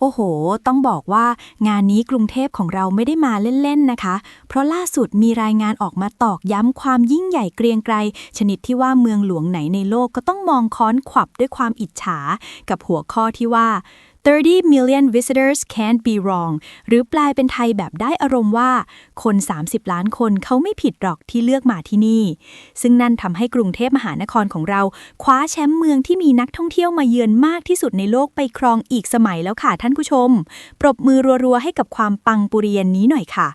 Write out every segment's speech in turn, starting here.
โอ้โห ต้องบอกว่างานนี้กรุงเทพของเราไม่ได้มาเล่นๆนะคะ เพราะล่าสุดมีรายงานออกมาตอกย้ำความยิ่งใหญ่เกรียงไกร ชนิดที่ว่าเมืองหลวงไหนในโลกก็ต้องมองค้อนขวับด้วยความอิจฉา กับหัวข้อที่ว่า 30 million visitors can't be wrong หรือแปลเป็นไทยแบบได้อารมณ์ว่า คน 30 ล้านคนเขาไม่ผิดหรอกที่เลือกมาที่นี่ ซึ่งนั่นทำให้กรุงเทพมหานครของเรา คว้าแชมป์เมืองที่มีนักท่องเที่ยวมาเยือนมากที่สุดในโลกไปครองอีกสมัยแล้วค่ะท่านผู้ชม ปรบมือรัวๆให้กับความปังปุเรียนนี้หน่อยค่ะ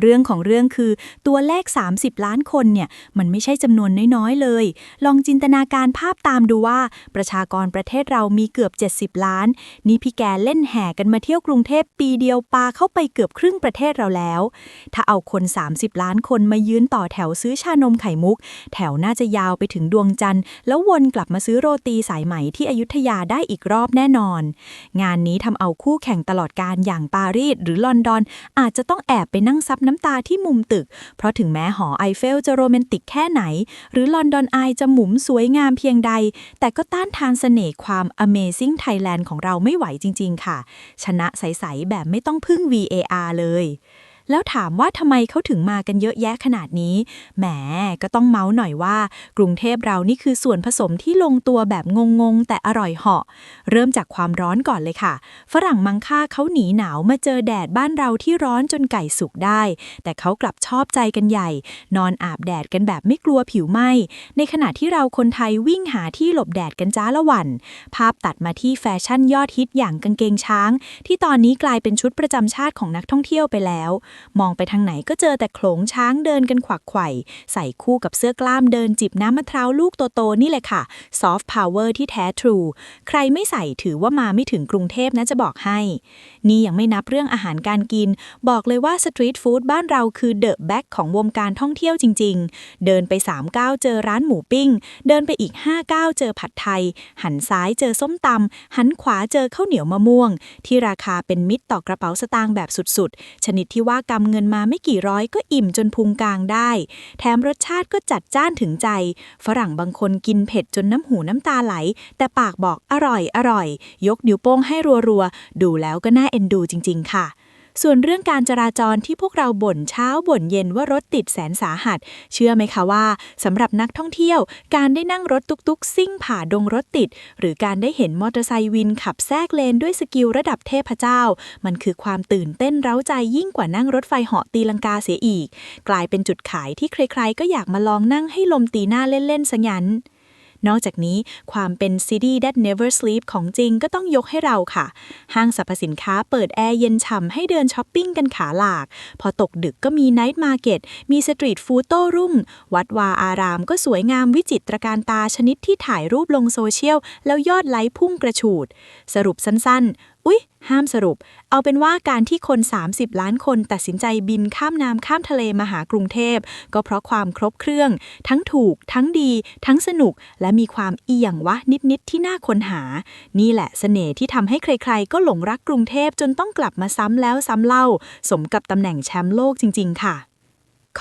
เรื่องของเรื่องคือตัวเลข 30 ล้านคนเนี่ยมันไม่ใช่จำนวนน้อยๆเลย ลองจินตนาการภาพตามดูว่า ประชากรประเทศเรามีเกือบ 70 ล้าน นี่พี่แกเล่นแห่กันมาเที่ยวกรุงเทพปีเดียวปาเข้าไปเกือบครึ่งประเทศเราแล้ว ถ้าเอาคน 30 ล้านคนมายืนต่อแถวซื้อชานมไข่มุก แถวน่าจะยาวไปถึงดวงจันทร์ แล้ววนกลับมาซื้อโรตีสายไหมที่อยุธยาได้อีกรอบแน่นอน งานนี้ทำเอาคู่แข่งตลอดการอย่างปารีสหรือลอนดอน อาจจะต้องแอบไปนั่งซับน้ำตาที่มุมตึก เพราะถึงแม้หอไอเฟลจะโรแมนติกแค่ไหน หรือลอนดอนไอจะหมุมสวยงามเพียงใด แต่ก็ต้านทานเสน่ห์ความ Amazing Thailand ของเราไม่ไหวจริง ๆ ค่ะ ชนะใส ๆ แบบไม่ต้องพึ่ง VAR เลย แล้วถามว่าทำไมเขาถึงมากันเยอะแยะขนาดนี้ แหม ก็ต้องเมาส์หน่อยว่า กรุงเทพเรานี่คือส่วนผสมที่ลงตัวแบบงงๆ แต่อร่อยเหาะ เริ่มจากความร้อนก่อนเลยค่ะ ฝรั่งมังค่าเขาหนีหนาวมาเจอแดดบ้านเราที่ร้อนจนไก่สุกได้ แต่เขากลับชอบใจกันใหญ่ นอนอาบแดดกันแบบไม่กลัวผิวไหม้ในขณะที่เราคนไทยวิ่งหาที่หลบแดดกันจ้าละวัน ภาพตัดมาที่แฟชั่นยอดฮิตอย่างกางเกงช้าง ที่ตอนนี้กลายเป็นชุดประจำชาติของนักท่องเที่ยวไปแล้วมองไปทางไหนก็เจอแต่โขลงช้างเดินกันขวักไขว่ใส่คู่กับเสื้อกล้ามเดินจิบน้ำมะพร้าวลูกโตๆนี่เลยค่ะซอฟต์พาวเวอร์ที่แท้ทรู ใครไม่ใส่ถือว่ามาไม่ถึงกรุงเทพนะจะบอกให้ นี่ยังไม่นับเรื่องอาหารการกิน บอกเลยว่าสตรีทฟู้ดบ้านเราคือเดอะแบ็กของวงการท่องเที่ยวจริง ๆ เดินไป3ก้าวเจอร้านหมูปิ้ง เดินไปอีก5ก้าวเจอผัดไทย หันซ้ายเจอส้มตำหันขวาเจอข้าวเหนียวมะม่วง ที่ราคาเป็นมิตรต่อกระเป๋าสตางค์แบบสุดๆ ชนิดที่ว่ากำเงินมาไม่กี่ร้อยก็อิ่มจนพุงกลางได้ แถมรสชาติก็จัดจ้านถึงใจ ฝรั่งบางคนกินเผ็ดจนน้ำหูน้ำตาไหล แต่ปากบอกอร่อยอร่อย ยกนิ้วโป้งให้รัวๆ ดูแล้วก็น่าเอ็นดูจริง ๆ ค่ะ ส่วนเรื่องการจราจรที่พวกเราบ่นเช้าบ่นเย็นว่ารถติดแสนสาหัส เชื่อไหมคะว่าสำหรับนักท่องเที่ยว การได้นั่งรถตุกๆ ซิ่งผ่าดงรถติด หรือการได้เห็นมอเตอร์ไซค์วินขับแทรกเลนด้วยสกิลระดับเทพเจ้า มันคือความตื่นเต้นเร้าใจยิ่งกว่านั่งรถไฟเหาะตีลังกาเสียอีก กลายเป็นจุดขายที่ใครๆ ก็อยากมาลองนั่งให้ลมตีหน้าเล่นๆซะงั้น นอกจากนี้ความเป็น City that never sleep ของจริงก็ต้องยกให้เราค่ะ ห้างสรรพสินค้าเปิดแอร์เย็นฉ่ำให้เดินช้อปปิ้งกันขาหลาก พอตกดึกก็มีไนท์มาร์เก็ตมีสตรีทฟู้ดโต้รุ่ง วัดวาอารามก็สวยงามวิจิตรการตาชนิดที่ถ่ายรูปลงโซเชียล แล้วยอดไลค์พุ่งกระฉูด สรุปสั้นๆ อุ๊ย ห้ามสรุป เอาเป็นว่าการที่คน 30 ล้านคนตัดสินใจบินข้ามน้ำข้ามทะเลมาหากรุงเทพ ก็เพราะความครบเครื่อง ทั้งถูก ทั้งดี ทั้งสนุก และมีความเอียงวะนิด ๆ ที่น่าค้นหา นี่แหละเสน่ห์ที่ทำให้ใคร ๆ ก็หลงรักกรุงเทพจนต้องกลับมาซ้ำแล้วซ้ำเล่า สมกับตำแหน่งแชมป์โลกจริง ๆ ค่ะ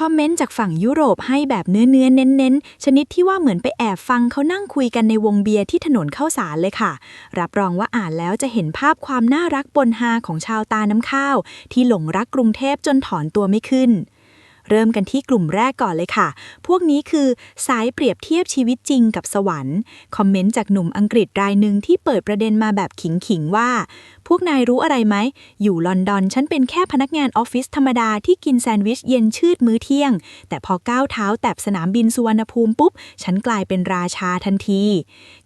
คอมเมนต์จากฝั่งยุโรปให้แบบเนื้อเนื้อเน้นเน้นชนิดที่ว่าเหมือนไปแอบฟังเขานั่งคุยกันในวงเบียร์ที่ถนนเข้าสารเลยค่ะ รับรองว่าอ่านแล้วจะเห็นภาพความน่ารักปนฮาของชาวตาน้ำข้าว ที่หลงรักกรุงเทพจนถอนตัวไม่ขึ้นเริ่มกันที่กลุ่มแรกก่อนเลยค่ะ พวกนี้คือสายเปรียบเทียบชีวิตจริงกับสวรรค์ คอมเมนต์จากหนุ่มอังกฤษรายหนึ่งที่เปิดประเด็นมาแบบขิงๆว่าพวกนายรู้อะไรไหม อยู่ลอนดอนฉันเป็นแค่พนักงานออฟฟิศธรรมดาที่กินแซนด์วิชเย็นชืดมื้อเที่ยง แต่พอก้าวเท้าแตะสนามบินสุวรรณภูมิปุ๊บ ฉันกลายเป็นราชาทันที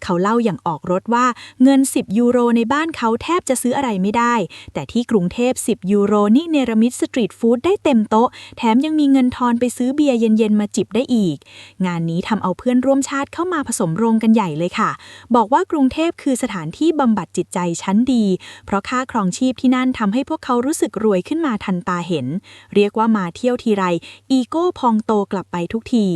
เขาเล่าอย่างออกรถว่าเงิน 10 ยูโรในบ้านเขาแทบจะซื้ออะไรไม่ได้ แต่ที่กรุงเทพ 10 ยูโรนี่เนรมิตสตรีทฟู้ดได้เต็มโต๊ะ แถมยังมีเงินทอนไปซื้อเบียร์เย็นๆมาจิบได้อีก งานนี้ทำเอาเพื่อนร่วมชาติเข้ามาผสมโรงกันใหญ่เลยค่ะ บอกว่ากรุงเทพคือสถานที่บำบัดจิตใจชั้นดีเพราะค่าครองชีพที่นั่นทำให้พวกเขารู้สึกรวยขึ้นมาทันตาเห็น เรียกว่ามาเที่ยวทีไร อีโก้พองโตกลับไปทุกที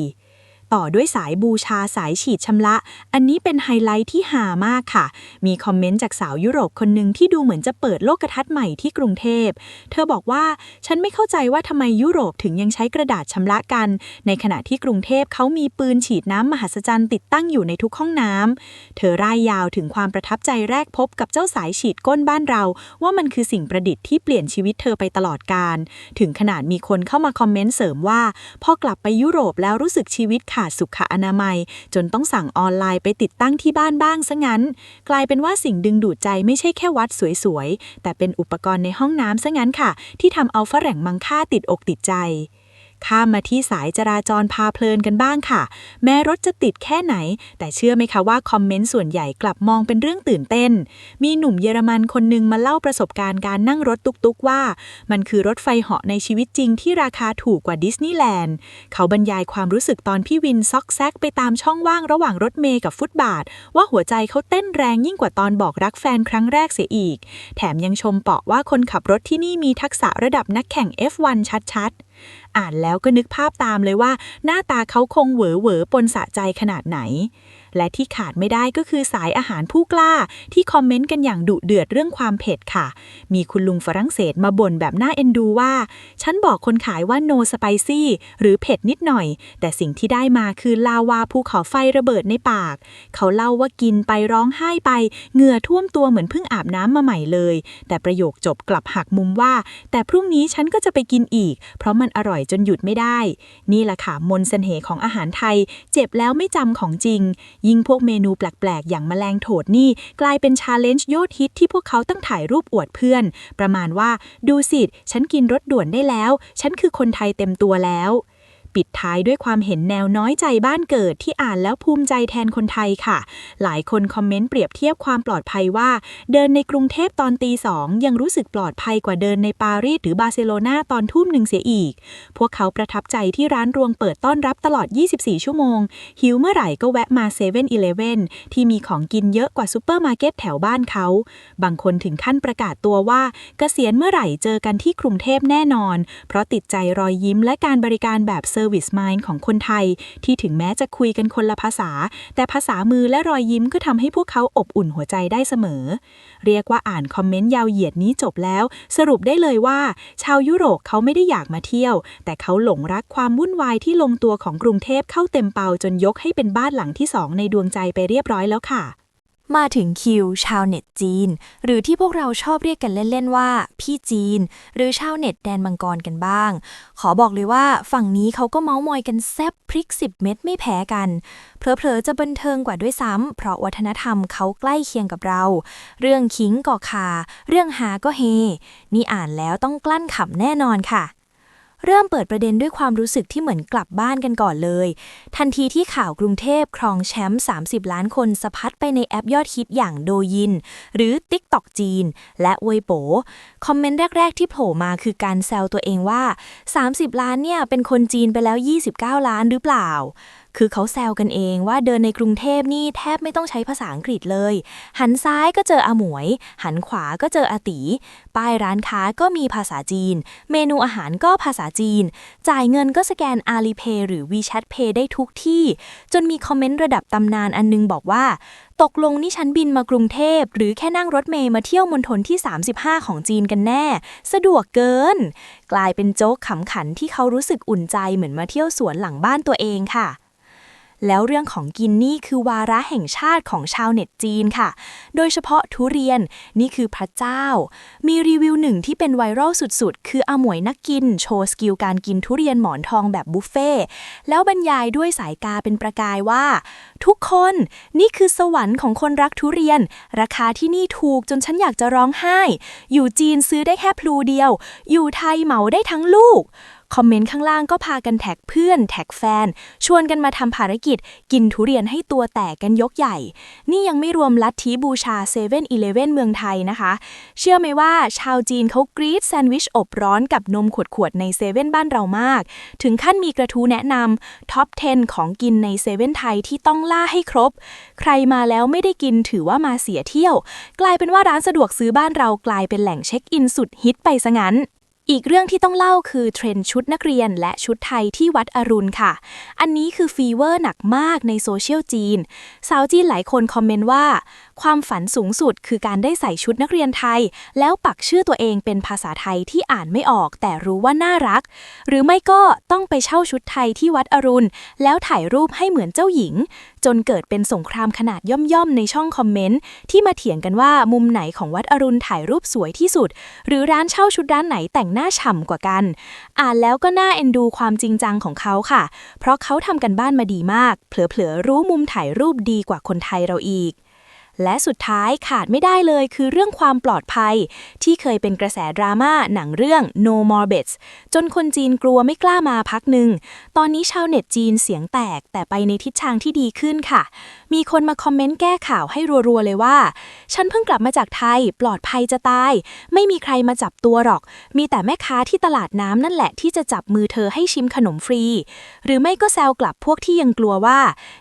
ต่อด้วยสายบูชาสายฉีดชำระ อันนี้เป็นไฮไลท์ที่หามากค่ะ มีคอมเมนต์จากสาวยุโรปคนหนึ่งที่ดูเหมือนจะเปิดโลกทัศน์ใหม่ที่กรุงเทพ เธอบอกว่าฉันไม่เข้าใจว่าทำไมยุโรปถึงยังใช้กระดาษชำระกัน ในขณะที่กรุงเทพเขามีปืนฉีดน้ำมหัศจรรย์ติดตั้งอยู่ในทุกห้องน้ำ เธอร่ายยาวถึงความประทับใจแรกพบกับเจ้าสายฉีดก้นบ้านเรา ว่ามันคือสิ่งประดิษฐ์ที่เปลี่ยนชีวิตเธอไปตลอดกาลถึงขนาดมีคนเข้ามาคอมเมนต์เสริมว่าพอกลับไปยุโรปแล้วรู้สึกชีวิตขาดสุขอนามัย จนต้องสั่งออนไลน์ไปติดตั้งที่บ้านบ้างซะงั้น กลายเป็นว่าสิ่งดึงดูดใจไม่ใช่แค่วัดสวยๆ แต่เป็นอุปกรณ์ในห้องน้ำซะงั้นค่ะ ที่ทำเอาฝรั่งมังค่าติดอกติดใจ ข้ามมาที่สายจราจรพาเพลินกันบ้างค่ะ แม้รถจะติดแค่ไหน แต่เชื่อไหมคะว่าคอมเมนต์ส่วนใหญ่กลับมองเป็นเรื่องตื่นเต้น มีหนุ่มเยอรมันคนหนึ่งมาเล่าประสบการณ์การนั่งรถตุกๆว่า มันคือรถไฟเหาะในชีวิตจริงที่ราคาถูกกว่าดิสนีย์แลนด์เขาบรรยายความรู้สึกตอนพี่วินซอกแซกไปตามช่องว่างระหว่างรถเมย์กับฟุตบาท ว่าหัวใจเขาเต้นแรงยิ่งกว่าตอนบอกรักแฟนครั้งแรกเสียอีก แถมยังชมเปาะว่าคนขับรถที่นี่มีทักษะระดับนักแข่ง F1 ชัดๆ อ่านแล้วก็นึกภาพตามเลยว่า หน้าตาเขาคงเหวอเหวอปนสะใจขนาดไหน และที่ขาดไม่ได้ก็คือสายอาหารผู้กล้า ที่คอมเมนต์กันอย่างดุเดือดเรื่องความเผ็ดค่ะ มีคุณลุงฝรั่งเศสมาบ่นแบบน่าเอ็นดูว่า ฉันบอกคนขายว่า no spicy หรือเผ็ดนิดหน่อย แต่สิ่งที่ได้มาคือลาวาภูเขาไฟระเบิดในปาก เขาเล่าว่ากินไปร้องไห้ไป เหงื่อท่วมตัวเหมือนเพิ่งอาบน้ำมาใหม่เลย แต่ประโยคจบกลับหักมุมว่า แต่พรุ่งนี้ฉันก็จะไปกินอีก เพราะมันอร่อยจนหยุดไม่ได้ นี่แหละค่ะมนต์เสน่ห์ของอาหารไทย เจ็บแล้วไม่จำของจริง ยิ่งพวกเมนูแปลก ๆ อย่างแมลงโถดนี่ กลายเป็นชาเลนจ์ยอดฮิตที่พวกเขาต้องถ่ายรูปอวดเพื่อน ประมาณว่าดูสิฉันกินรถด่วนได้แล้ว ฉันคือคนไทยเต็มตัวแล้ว ปิดท้ายด้วยความเห็นแนวน้อยใจบ้านเกิดที่อ่านแล้วภูมิใจแทนคนไทยค่ะ หลายคนคอมเมนต์เปรียบเทียบความปลอดภัยว่า เดินในกรุงเทพตอนตีสองยังรู้สึกปลอดภัยกว่าเดินในปารีสหรือบาร์เซโลนาตอนทุ่มหนึ่งเสียอีก พวกเขาประทับใจที่ร้านรวงเปิดต้อนรับตลอด 24 ชั่วโมง หิวเมื่อไหร่ก็แวะมา7 e เ e ่ e อเที่มีของกินเยอะกว่าซูเปอร์มาร์เก็ตแถวบ้านเขา บางคนถึงขั้นประกาศตัวว่าเกษียณเมื่อไหร่เจอกันที่กรุงเทพแน่นอน เพราะติดใจรอยยิ้มและการบริการแบบเซอร์วิสม n d ของคนไทย ที่ถึงแม้จะคุยกันคนละภาษา แต่ภาษามือและรอยยิ้มก็ทำให้พวกเขาอบอุ่นหัวใจได้เสมอ เรียกว่าอ่านคอมเมนต์ยาวเหยียดนี้จบแล้ว สรุปได้เลยว่า ชาวยุโรปเขาไม่ได้อยากมาเที่ยว แต่เขาหลงรักความวุ่นวายที่ลงตัวของกรุงเทพเข้าเต็มเป่าจนยกให้เป็นบ้านหลังที่สองในดวงใจไปเรียบร้อยแล้วค่ะ มาถึงคิว ชาวเน็ตจีน หรือที่พวกเราชอบเรียกกันเล่น ๆ ว่า พี่จีน หรือชาวเน็ตแดนมังกรกันบ้าง ขอบอกเลยว่าฝั่งนี้เขาก็เมาส์มอยกันแซบพริก 10 เม็ดไม่แพ้กันเผลอๆจะบันเทิงกว่าด้วยซ้ำ เพราะวัฒนธรรมเขาใกล้เคียงกับเรา เรื่องคิงก็คา เรื่องหาก็เฮ นี่อ่านแล้วต้องกลั้นขำแน่นอนค่ะ เริ่มเปิดประเด็นด้วยความรู้สึกที่เหมือนกลับบ้านกันก่อนเลย ทันทีที่ข่าวกรุงเทพครองแชมป์ 30 ล้านคนสะพัดไปในแอปยอดฮิตอย่างโดยิน หรือ TikTok จีน และเวยโป คอมเมนต์แรก ๆ ที่โผล่มาคือการแซวตัวเองว่า 30 ล้านเนี่ยเป็นคนจีนไปแล้ว 29 ล้านหรือเปล่า คือเขาแซวกันเองว่าเดินในกรุงเทพนี่แทบไม่ต้องใช้ภาษาอังกฤษเลย หันซ้ายก็เจออาหมวย หันขวาก็เจออาตีป้ายร้านค้าก็มีภาษาจีน เมนูอาหารก็ภาษาจีน จ่ายเงินก็สแกน Alipay หรือ WeChat Pay ได้ทุกที่ จนมีคอมเมนต์ระดับตำนานอันนึงบอกว่า ตกลงนี่ฉันบินมากรุงเทพ หรือแค่นั่งรถเมย์มาเที่ยวมณฑลที่ 35 ของจีนกันแน่ สะดวกเกิน กลายเป็นโจ๊กขำขันที่เขารู้สึกอุ่นใจเหมือนมาเที่ยวสวนหลังบ้านตัวเองค่ะ แล้วเรื่องของกินนี่คือวาระแห่งชาติของชาวเน็ตจีนค่ะ โดยเฉพาะทุเรียนนี่คือพระเจ้า มีรีวิวหนึ่งที่เป็นไวรัลสุดๆ คืออาหมวยนักกิน โชว์สกิลการกินทุเรียนหมอนทองแบบบุฟเฟ่แล้วบรรยายด้วยสายกาเป็นประกายว่า ทุกคนนี่คือสวรรค์ของคนรักทุเรียน ราคาที่นี่ถูกจนฉันอยากจะร้องไห้ อยู่จีนซื้อได้แค่พลูเดียว อยู่ไทยเหมาได้ทั้งลูก คอมเมนต์ข้างล่างก็พากันแท็กเพื่อน แท็กแฟน ชวนกันมาทำภารกิจ กินทุเรียนให้ตัวแตกกันยกใหญ่ นี่ยังไม่รวมลัทธิบูชา7 e เ e ่ e อเมืองไทยนะคะ เชื่อไหมว่าชาวจีนเขากรี๊ดแซนด์วิชอบร้อนกับนมขวดๆในเซเว่นบ้านเรามาก ถึงขั้นมีกระทู้แนะนำท็อป 10 ของกินในเซเว่นไทยที่ต้องล่าให้ครบ ใครมาแล้วไม่ได้กินถือว่ามาเสียเที่ยว กลายเป็นว่าร้านสะดวกซื้อบ้านเรากลายเป็นแหล่งเช็คอินสุดฮิตไปซะงั้น อีกเรื่องที่ต้องเล่าคือเทรนด์ชุดนักเรียนและชุดไทยที่วัดอรุณค่ะ อันนี้คือฟีเวอร์หนักมากในโซเชียลจีน สาวจีนหลายคนคอมเมนต์ว่าความฝันสูงสุดคือการได้ใส่ชุดนักเรียนไทย แล้วปักชื่อตัวเองเป็นภาษาไทยที่อ่านไม่ออก แต่รู้ว่าน่ารัก หรือไม่ก็ต้องไปเช่าชุดไทยที่วัดอรุณ แล้วถ่ายรูปให้เหมือนเจ้าหญิง จนเกิดเป็นสงครามขนาดย่อมๆในช่องคอมเมนต์ที่มาเถียงกันว่ามุมไหนของวัดอรุณถ่ายรูปสวยที่สุด หรือร้านเช่าชุดร้านไหนแต่งหน้าฉ่ำกว่ากัน อ่านแล้วก็น่าเอ็นดูความจริงจังของเขาค่ะ เพราะเขาทำกันบ้านมาดีมาก เผลอๆรู้มุมถ่ายรูปดีกว่าคนไทยเราอีก และสุดท้ายขาดไม่ได้เลยคือเรื่องความปลอดภัย ที่เคยเป็นกระแสดราม่าหนังเรื่อง No More Bets จนคนจีนกลัวไม่กล้ามาพักหนึ่ง ตอนนี้ชาวเน็ตจีนเสียงแตกแต่ไปในทิศทางที่ดีขึ้นค่ะ มีคนมาคอมเมนต์แก้ข่าวให้รัวๆเลยว่า ฉันเพิ่งกลับมาจากไทย ปลอดภัยจะตาย ไม่มีใครมาจับตัวหรอก มีแต่แม่ค้าที่ตลาดน้ำนั่นแหละที่จะจับมือเธอให้ชิมขนมฟรี หรือไม่ก็แซวกลับพวกที่ยังกลัวว่า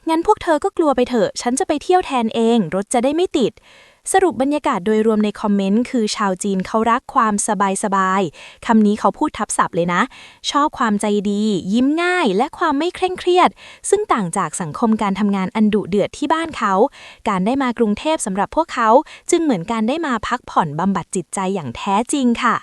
งั้นพวกเธอก็กลัวไปเถอะ ฉันจะไปเที่ยวแทนเอง รถจะได้ไม่ติด สรุปบรรยากาศโดยรวมในคอมเมนต์คือชาวจีนเขารักความสบายสบายๆคำนี้เขาพูดทับศัพท์เลยนะ ชอบความใจดี ยิ้มง่าย และความไม่เคร่งเครียด ซึ่งต่างจากสังคมการทำงานอันดุเดือดที่บ้านเขา การได้มากรุงเทพสำหรับพวกเขา จึงเหมือนการได้มาพักผ่อนบำบัดจิตใจอย่างแท้จริงค่ะ